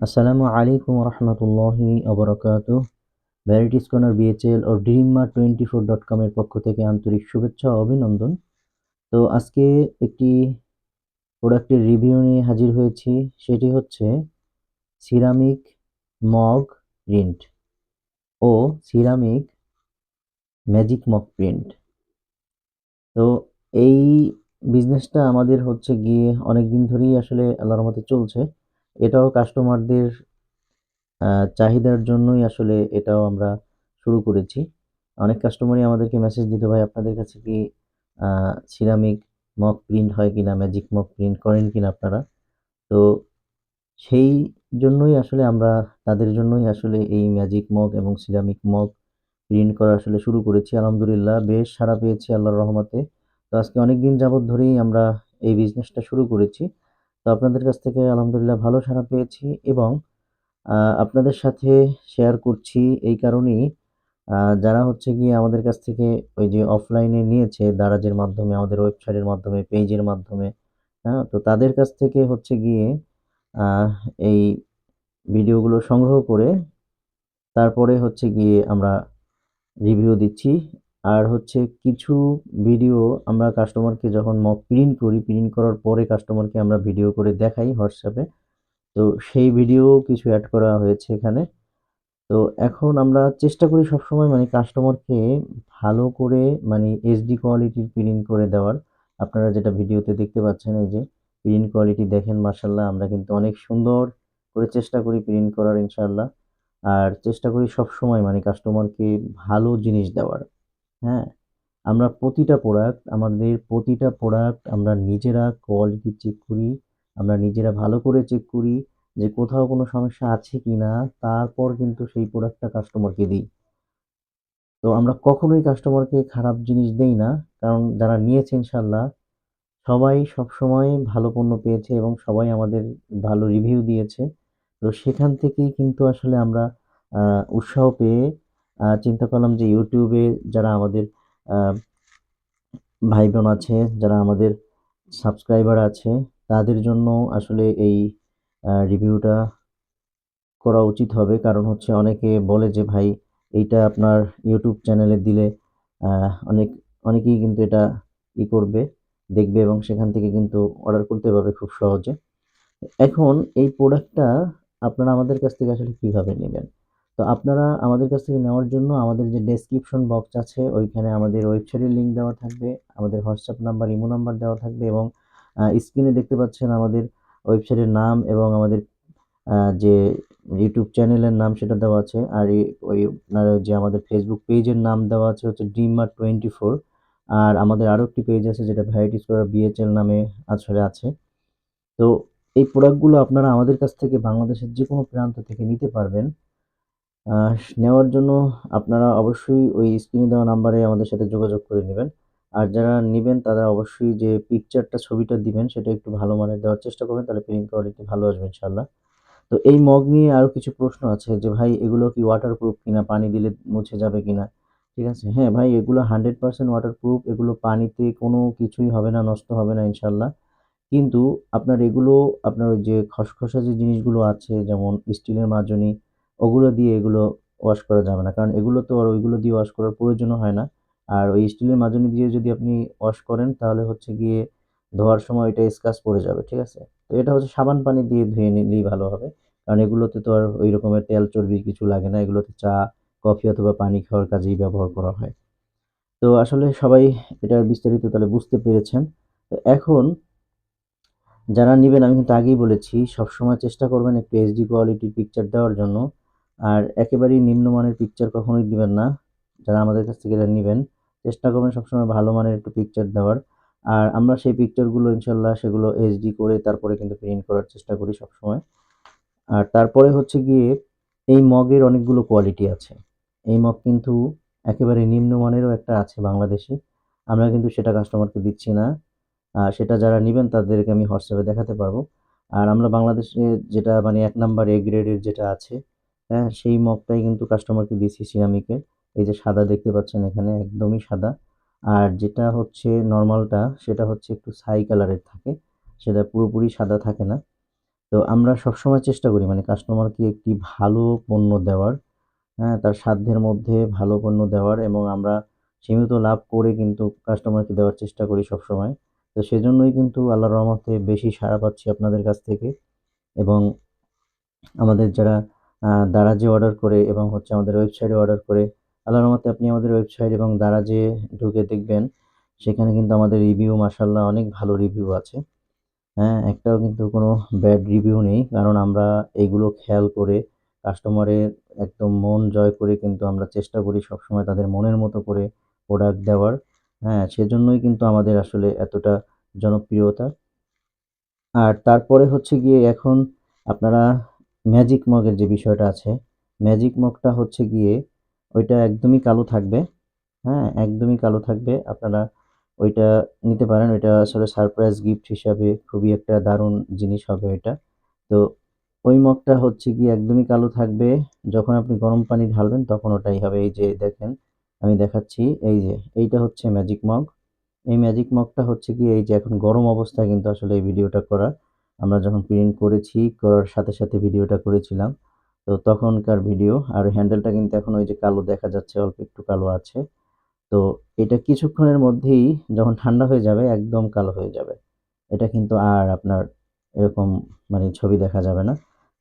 আসসালামু আলাইকুম রহমতুল্লাহি অবরকাত। ভ্যারাইটিস কর্নার বিএচএল ও ড্রিমা টোয়েন্টি ফোর ডট কমের পক্ষ থেকে আন্তরিক শুভেচ্ছা অভিনন্দন। তো আজকে একটি প্রোডাক্টের রিভিউ নিয়ে হাজির হয়েছি, সেটি হচ্ছে সিরামিক মগ প্রিন্ট ও সিরামিক ম্যাজিক মগ প্রিন্ট। তো এই বিজনেসটা আমাদের হচ্ছে গিয়ে অনেক দিন ধরেই আসলে আল্লাহর মতে চলছে। এটাও কাস্টমারদের চাহিদার জন্যই আসলে এটাও আমরা শুরু করেছি। অনেক কাস্টমারই আমাদেরকে মেসেজ দিত, ভাই, আপনাদের কাছে কি সিরামিক মক প্রিন্ট হয় কিনা ম্যাজিক মক প্রিন্ট করেন কিনা আপনারা? তো সেই জন্যই আসলে আমরা, তাদের জন্যই আসলে এই ম্যাজিক মগ এবং সিরামিক মগ প্রিন্ট করা আসলে শুরু করেছি। আলহামদুলিল্লাহ, বেশ সাড়া পেয়েছি আল্লাহর রহমতে। তো আজকে অনেক দিন যাবৎ ধরেই আমরা এই বিজনেসটা শুরু করেছি। তো আপনাদের কাছ থেকে আলহামদুলিল্লাহ ভালো সাড়া পেয়েছি এবং আপনাদের সাথে শেয়ার করছি এই কারণেই যারা হচ্ছে গিয়ে আমাদের কাছ থেকে ওই যে অফলাইনে নিয়েছে দারাজের মাধ্যমে, আমাদের ওয়েবসাইটের মাধ্যমে পেজের মাধ্যমে হ্যাঁ? তো তাদের কাছ থেকে হচ্ছে গিয়ে এই ভিডিওগুলো সংগ্রহ করে, তারপরে হচ্ছে গিয়ে আমরা রিভিউ দিচ্ছি আর হচ্ছে কিছু ভিডিও আমরা কাস্টমারকে যখন মক প্রিন্ট করি প্রিন্ট করার পরে কাস্টমারকে আমরা ভিডিও করে দেখাই হোয়াটসঅ্যাপে তো সেই ভিডিও কিছু অ্যাড করা হয়েছে এখানে। তো এখন আমরা চেষ্টা করি সবসময় মানে কাস্টমারকে ভালো করে মানে এইচডি কোয়ালিটির প্রিন্ট করে দেওয়ার। আপনারা যেটা ভিডিওতে দেখতে পাচ্ছেন, এই যে প্রিন্ট কোয়ালিটি দেখেন মার্শাল্লাহ আমরা কিন্তু অনেক সুন্দর করে চেষ্টা করি প্রিন্ট করার ইনশাল্লাহ আর চেষ্টা করি সবসময় মানে কাস্টমারকে ভালো জিনিস দেওয়ার। হ্যাঁ আমরা প্রতিটা প্রোডাক্ট আমাদের প্রতিটা প্রোডাক্ট আমরা নিজেরা কোয়ালিটি চেক করি, আমরা নিজেরা ভালো করে চেক করি যে কোথাও কোনো সমস্যা আছে কি না তারপর কিন্তু সেই প্রোডাক্টটা কাস্টমারকে দিই। তো আমরা কখনোই কাস্টমারকে খারাপ জিনিস দেই না, কারণ যারা নিয়েছে ইনশাল্লাহ সবাই সবসময় ভালো পণ্য পেয়েছে এবং সবাই আমাদের ভালো রিভিউ দিয়েছে। তো সেখান থেকেই কিন্তু আসলে আমরা উৎসাহ পেয়ে চিন্তা করলাম যে ইউটিউবে যারা আমাদের ভাই বোন আছে, যারা আমাদের সাবস্ক্রাইবার আছে, তাদের জন্য আসলে এই রিভিউটা করা উচিত হবে। কারণ হচ্ছে অনেকে বলে যে, ভাই, এইটা আপনার ইউটিউব চ্যানেলে দিলে অনেক, অনেকেই কিন্তু এটা ই করবে, দেখবে এবং সেখান থেকে কিন্তু অর্ডার করতে পারবে খুব সহজে। এখন এই প্রোডাক্টটা আপনারা আমাদের কাছ থেকে আসলে কীভাবে নেবেন? তো আপনারা আমাদের কাছ থেকে নেওয়ার জন্য আমাদের যে ডেসক্রিপশন বক্স আছে, ওইখানে আমাদের ওয়েবসাইটের লিঙ্ক দেওয়া থাকবে, আমাদের হোয়াটসঅ্যাপ নাম্বার ইমো নাম্বার দেওয়া থাকবে এবং স্ক্রিনে দেখতে পাচ্ছেন আমাদের ওয়েবসাইটের নাম এবং আমাদের যে ইউটিউব চ্যানেলের নাম সেটা দেওয়া আছে। আর ওই আপনার যে আমাদের ফেসবুক পেজের নাম দেওয়া আছে হচ্ছে ড্রিমার টোয়েন্টি ফোর আর আমাদের আরও একটি পেজ আছে যেটা ভ্যারাইটিস করা বিএচএল নামে আসলে আছে। তো এই প্রোডাক্টগুলো আপনারা আমাদের কাছ থেকে বাংলাদেশের যে কোনো প্রান্ত থেকে নিতে পারবেন। নেওয়ার জন্য আপনারা অবশ্যই ওই স্ক্রিনে দেওয়া নাম্বারে আমাদের সাথে যোগাযোগ করে নেবেন। আর যারা নেবেন, তারা অবশ্যই যে পিকচারটা ছবিটা দিবেন, সেটা একটু ভালো মানের দেওয়ার চেষ্টা করবেন, তাহলে প্রিন্ট কোয়ালিটি ভালো আসবে ইনশাল্লাহ তো এই মগ নিয়ে আরও কিছু প্রশ্ন আছে যে, ভাই, এগুলো কি ওয়াটারপ্রুফ কিনা? পানি দিলে মুছে যাবে কিনা? ঠিক আছে? হ্যাঁ ভাই, এগুলো হান্ড্রেড পার্সেন্ট ওয়াটারপ্রুফ এগুলো পানিতে কোনো কিছুই হবে না, নষ্ট হবে না ইনশাল্লাহ কিন্তু আপনার এগুলো, আপনার ওই যে খসখসা যে জিনিসগুলো আছে, যেমন স্টিলের মাজনি ওগুলো দিয়ে এগুলো ওয়াশ করা যাবে না। কারণ এগুলো তো আর ওইগুলো দিয়ে ওয়াশ করার প্রয়োজনও হয় না। আর ওই স্টিলের মাজনি দিয়ে যদি আপনি ওয়াশ করেন, তাহলে হচ্ছে গিয়ে ধোয়ার সময় এটা স্কাচ পড়ে যাবে, ঠিক আছে? তো এটা হচ্ছে সাবান পানি দিয়ে ধুয়ে নিলেই ভালো হবে। কারণ এগুলোতে তো আর ওই রকমের তেল চর্বি কিছু লাগে না। এগুলোতে চা, কফি অথবা পানি খাওয়ার কাজেই ব্যবহার করা হয়। তো আসলে সবাই এটার বিস্তারিত তাহলে বুঝতে পেরেছেন। তো এখন যারা নেবেন, আমি কিন্তু আগেই বলেছি, সবসময় চেষ্টা করবেন একটু এইচডি কোয়ালিটির পিকচার দেওয়ার জন্য। আর একেবারেই নিম্নমানের পিকচার কখনোই দিবেন না। যারা আমাদের কাছ থেকে এটা নেবেন। চেষ্টা করবেন সবসময় ভালো মানের একটু পিকচার দেওয়ার। আর আমরা সেই পিকচারগুলো ইনশাল্লাহ সেগুলো এইচডি করে তারপরে কিন্তু প্রিন্ট করার চেষ্টা করি সবসময়। আর তারপরে হচ্ছে গিয়ে এই মগের অনেকগুলো কোয়ালিটি আছে। এই মগ কিন্তু একেবারে নিম্নমানেরও একটা আছে বাংলাদেশে। আমরা কিন্তু সেটা কাস্টমারকে দিচ্ছি না। সেটা যারা নেবেন তাদেরকে আমি হোয়াটসঅ্যাপে দেখাতে পারব। আর আমরা বাংলাদেশে যেটা মানে এক নাম্বার এ গ্রেডের যেটা আছে হ্যাঁ সেই মগটাই কিন্তু কাস্টমারকে দিয়েছি সিরামিকের এই যে সাদা দেখতে পাচ্ছেন এখানে একদমই সাদা আর যেটা হচ্ছে নর্মালটা সেটা হচ্ছে একটু ছাই কালারের থাকে সেটা পুরোপুরি সাদা থাকে না তো আমরা সবসময় চেষ্টা করি মানে কাস্টমারকে একটি ভালো পণ্য দেওয়ার, হ্যাঁ? তার সাধ্যের মধ্যে ভালো পণ্য দেওয়ার এবং আমরা সীমিত লাভ করে কিন্তু কাস্টমারকে দেওয়ার চেষ্টা করি সবসময়। তো সেজন্যই কিন্তু আল্লাহর রহমতে বেশি সাড়া পাচ্ছি আপনাদের কাছ থেকে এবং আমাদের যারা দারাজে অর্ডার করে এবং হচ্ছে আমাদের ওয়েবসাইটে অর্ডার করে, আল্লাহর রহমতে আপনি আমাদের ওয়েবসাইট এবং দারাজে ঢুকে দেখবেন, সেখানে কিন্তু আমাদের রিভিউ মাশাআল্লাহ অনেক ভালো রিভিউ আছে। হ্যাঁ? একটাও কিন্তু কোনো ব্যাড রিভিউ নেই। কারণ আমরা এগুলো খেয়াল করে কাস্টমারের একদম মন জয় করে কিন্তু আমরা চেষ্টা করি সবসময় তাদের মনের মতো করে প্রোডাক্ট দেওয়ার। হ্যাঁ? সেজন্যই কিন্তু আমাদের আসলে এতটা জনপ্রিয়তা। আর তারপরে হচ্ছে গিয়ে এখন আপনারা ম্যাজিক মগের যে বিষয়টা আছে, ম্যাজিক মগটা হচ্ছে গিয়ে ওইটা একদমই কালো থাকবে। হ্যাঁ? একদমই কালো থাকবে। আপনারা ওইটা নিতে পারেন। ওইটা আসলে সারপ্রাইজ গিফট হিসাবে খুবই একটা দারুণ জিনিস হবে ওইটা। তো ওই মগটা হচ্ছে গিয়ে একদমই কালো থাকবে। যখন আপনি গরম পানি ঢালবেন তখন ওটাই হবে। এই যে দেখেন, আমি দেখাচ্ছি। এই যে, এইটা হচ্ছে ম্যাজিক মগ। এই ম্যাজিক মগটা হচ্ছে কি এই যে এখন গরম অবস্থায় কিন্তু আসলে এই ভিডিওটা করা। আমরা যখন প্রিন্ট করেছি, করার সাথে, সাথে ভিডিওটা করেছিলাম। তো তখনকার ভিডিও। আর হ্যান্ডেলটা কিন্তু এখন ওই যে কালো দেখা যাচ্ছে, অল্প একটু কালো আছে। তো এটা কিছুক্ষণের মধ্যেই যখন ঠান্ডা হয়ে যাবে একদম কালো হয়ে যাবে। এটা কিন্তু আর আপনার এরকম মানে ছবি দেখা যাবে না।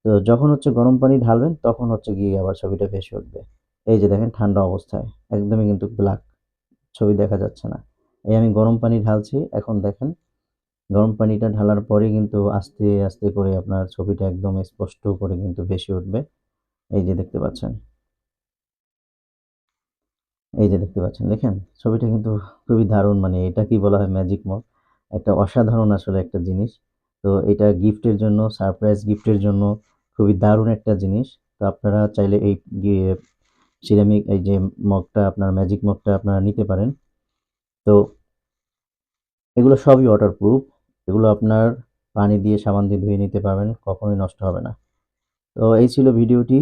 তো যখন হচ্ছে গরম পানি ঢালবেন তখন হচ্ছে গিয়ে আবার ছবিটা ভেসে উঠবে। এই যে দেখেন ঠান্ডা অবস্থায় একদমই কিন্তু ব্ল্যাক ছবি দেখা যাচ্ছে না। এই আমি গরম পানি ঢালছি। এখন দেখেন গরম পানিটা ঢালার পরে কিন্তু আস্তে, আস্তে করে আপনার ছবিটা একদম স্পষ্ট করে কিন্তু ভেসে উঠবে। এই যে দেখতে পাচ্ছেন। এই যে দেখতে পাচ্ছেন, দেখেন? ছবিটা কিন্তু খুবই দারুণ মানে এটা কি বলা হয় ম্যাজিক মগ। একটা অসাধারণ আসলে একটা জিনিস। তো এটা গিফটের জন্য, সারপ্রাইজ গিফটের জন্য খুবই দারুণ একটা জিনিস। তো আপনারা চাইলে এই সিরামিক এই যে মগটা আপনার ম্যাজিক মগটা আপনারা নিতে পারেন। তো এগুলো সবই ওয়াটারপ্রুফ। এগুলো আপনার পানি দিয়ে, সাবান দিয়ে ধুয়ে নিতে পারবেন। কখনোই নষ্ট হবে না। তো এই ছিল ভিডিওটি।